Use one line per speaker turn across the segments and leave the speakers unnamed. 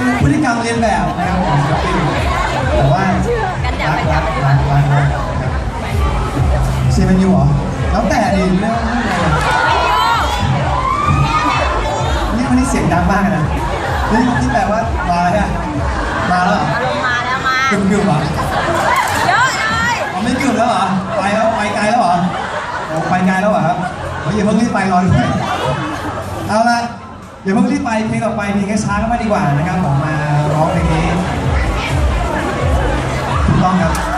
เป็นพฤติกรรมเรียนแบบนะครับของศิลปินแต่ว่า
กันแดด
รั
ไป
ก
จั
รับก
ไปดีก
รั
ว่าก
รักรักนะครับเชียร์แมนยูเหรอแล้วแต่ดิเรื่องนี่วันนี้เสียงดังมากนะนี่ที่แปลว่ามาแล้วเนี่ยมาแล้วเหรอ
ลงมาแล้วมากึ่
มกึ่มๆเหรอ
เยอะเลย
อ๋อไม่กึ่มแล้วเหรอไปแล้วไปไกลแล้วเหรอโอ้ไปไกลแล้วเหรอครับเฮ้ยอย่าเพิ่งรีบไปรอด้วยเอาละ อย่าเพิ่งรีบไปเพลงต่อไปเพลงช้าๆก็ไม่ดีกว่านะครับผมมาร้องเพลงนี้ถูกต้องครับ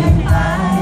ย
น
ไป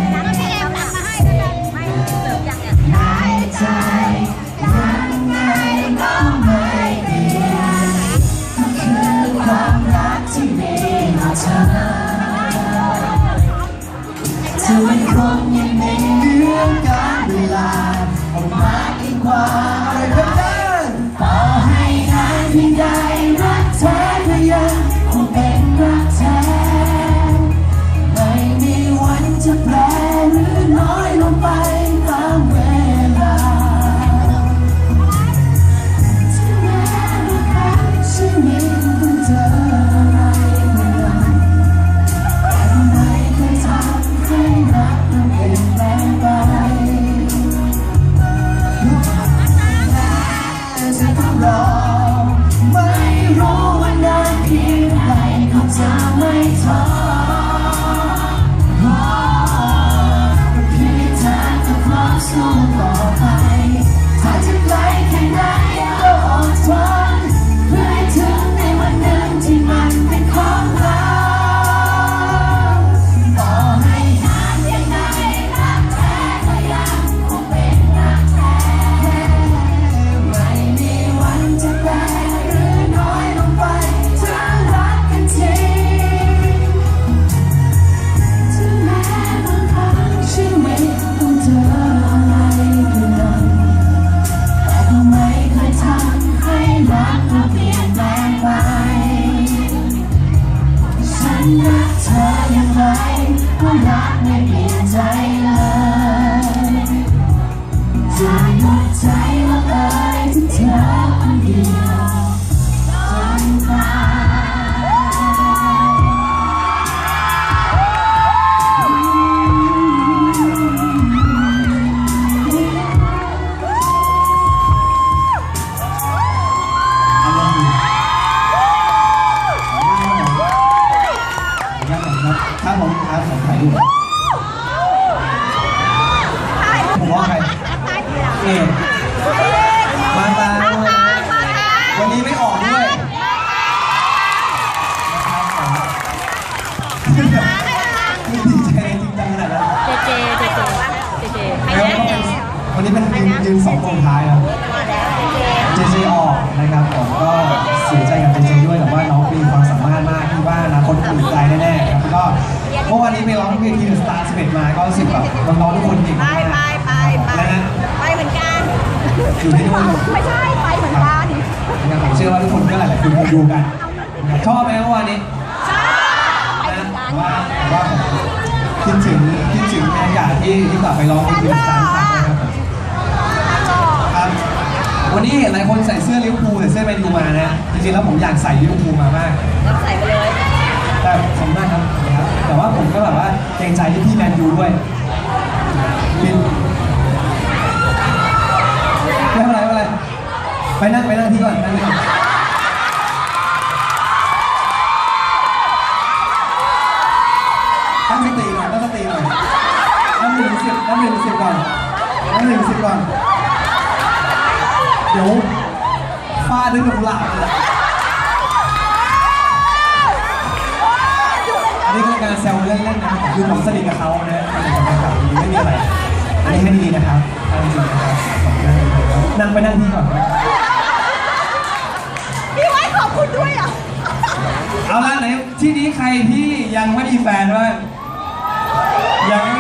รักเธอยังไงก็รักไม่เปลี่ยนใจเลย เอกมาตาวันนี้ไม่ออกด้วยดีใจจ
ริงจังขนาดนั้น
เจเจเจเจเจเจ
แล้วก็เป็นวันนี้เป็นยืนยืนสองคนท้ายครับเจเจออกนะครับผมก็เสียใจกับเจเจด้วยแต่ว่าน้องมีความสามารถมากที่ว่านาคตอุ่นใจแน่ๆครับก็เมื่อวานนี้ไปร้องเวทีเดอะสตาร์11มาก็รู้สึกแบบน้องๆทุก
อ
ยู่ที่นู่น
ไม่ใช่ไปเหมือนกัน
นะครับผมเชื่อว่าทุกคนก็หลายๆคนคงดูกัน ชอบไหมเมื่อวานนี้นะว่าว่าผมคิดถึงคิดถึงบรรยากาศที่ที่กลับไปร้องเพลงที่สามครั้งนะครับผมครับ วันนี้เห็นหลายคนใส่เสื้อลิเวอร์พูลใส่เสื้อแมนยูมานะจริงๆแล้วผมอยากใส่ลิเวอร์พูลมามาก
รับใส่ไปเลย
แต่ผมมากครับนะครับแต่ว่าผมก็แบบว่าเกรงใจที่พี่แมนยูด้วย ไปนั่งไปนั่งที่ก่อนนั่งที่ก่อนตั้งสติหน่อยตั้งสติหน่อยนั่งหนึ่งสิบนั่งหนึ่งสิบก่อนนั่งหนึ่งสิบก่อนเดี๋ยวฟาดด้วยกับหลับเลยอันนี้คือการแซวเล่นๆนะคือผมสนิทกับเขานะผมเป็นแบบนี้ไม่มีอะไรอันนี้ให้ดีนะครับตั้งดีนะครับขอบคุณนะครับนั่งไปนั่งที่ก่อน ที่นี้ใครที่ยังไม่มีแฟนว่างยังไม่